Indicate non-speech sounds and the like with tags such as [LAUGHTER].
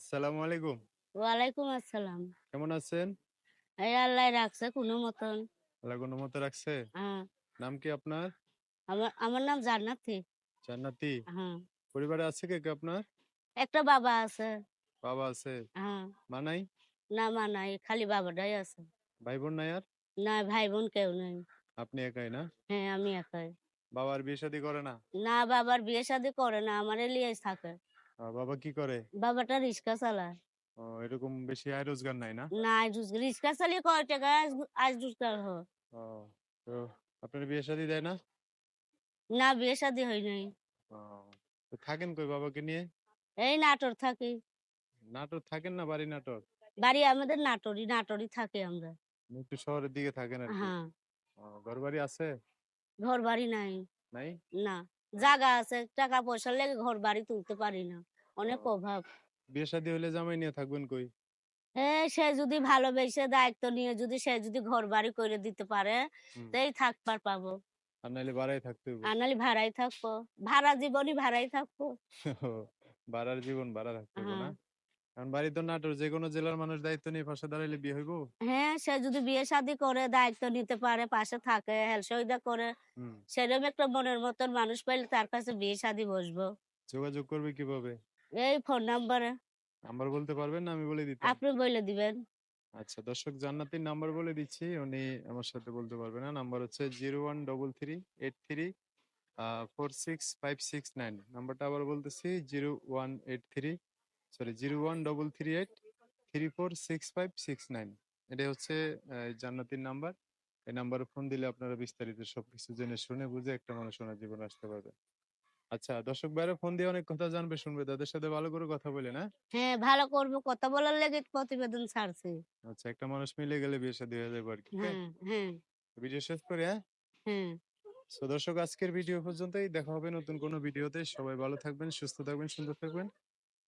আসসালামু আলাইকুম। ওয়ালাইকুম আসসালাম। কেমন আছেন? এই আল্লাহ রাখছে কোনো মতন। আল্লাহ কোনো মতো রাখছে? হ্যাঁ। নাম কি আপনার? আমার আমার নাম জান্নাতি। জান্নাতি। হ্যাঁ। পরিবারে আছে কে কে আপনার? একটা বাবা আছে। বাবা আছে। হ্যাঁ। মা না মা নাই খালি বাবাটাই আছে। ভাই বোন নাই আর? না ভাই বোন কেউ নেই। আপনি একাই না? হ্যাঁ আমি একাই। বাবার বিয়ে শাদী করে না? না বাবার বিয়ে শাদী করে না আমার লিয়ে থাকে। বাবা কি করে? বাবাটা রিক্সা চালায়। ও, এরকম বেশি আয় রোজগার নাই না? না আজ রোজ- রিক্সা চালিয়ে কয় টাকা আজ রোজগার হয় ও, তো আপনার বিয়ে শাদী দেয় না? না বিয়ে শাদী হয় নাই। তো থাকেন কই বাবাকে নিয়ে? এই নাটোর থাকি। নাটোর থাকেন না বাড়ি নাটোর? বাড়ি আমাদের নাটোরই নাটোরই থাকি আমরা। একটু শহরের দিকে থাকেন আর কি। হ্যাঁ। ঘর বাড়ি আছে? ঘর বাড়ি নাই। নাই? না। জায়গা আছে টাকা পয়সা লেগে ঘর বাড়ি তুলতে পারি না। অনেক অভাব। বিয়ে শাদী হলে জামাই নিয়ে থাকবেন কই? হ্যাঁ সে যদি ভালোবেসে দায়িত্ব নিয়ে যদি সে যদি ঘর বাড়ি করে দিতে পারে। তাই থাকবার পাবো। আর নাহলে ভাড়াই থাকতে হবে আর নাহলে ভাড়াই থাকব। ভাড়া জীবনই ভাড়াই থাকব। [LAUGHS] ভাড়ার জীবন ভাড়া থাকতে হবে না? হ্যাঁ। কারণ বাড়ি তো নাটোর যে কোনো জেলার মানুষ দায়িত্ব নিয়ে পাশে দাঁড়াইলে বিয়ে হইব? হ্যাঁ সে যদি বিয়ে শাদী করে দায়িত্ব নিতে পারে পাশে থাকে হেল সহিদা করে সেরকম একটা মনের মতন মানুষ পাইলে তার কাছে বিয়ে শাদী বসবো। যোগাযোগ করবে কীভাবে? এই ফোন নাম্বারে। নাম্বার বলতে পারবেন না? আমি বলে দিতাম। আপনি বলে দিবেন। আচ্ছা দর্শক জান্নাতির নাম্বার বলে দিচ্ছি উনি আমার সাথে বলতে পারবে না। নাম্বার হচ্ছে zero one double three eight three four six five six nine. নাম্বারটা আবার বলতেছি zero one eight three sorry zero one double three eight three four six five six nine এটাই হচ্ছে জান্নাতির নাম্বার। এই নাম্বারে ফোন দিলে আপনারা বিস্তারিত সবকিছু জেনে শুনে বুঝে একটা মানুষ ওনার জীবনে আসতে পারবে আচ্ছা দর্শক বাইরে ফোন দিয়ে অনেক কথা জানবে শুনবে। তাদের সাথে ভালো করে কথা বলে না? হ্যাঁ ভালো করব। কথা বলার লেগে প্রতিবেদন ছাড়ছে। আচ্ছা একটা মানুষ মিলে গেলে বিয়ে শাদী হয়ে যাবে আর কি হ্যাঁ হ্যাঁ হ্যাঁ। ভিডিও শেষ করে হ্যাঁ? হ্যাঁ। সো দর্শক আজকের ভিডিও পর্যন্তই। দেখা হবে নতুন কোনো ভিডিওতে। সবাই ভালো থাকবেন সুস্থ থাকবেন সুন্দর থাকবেন।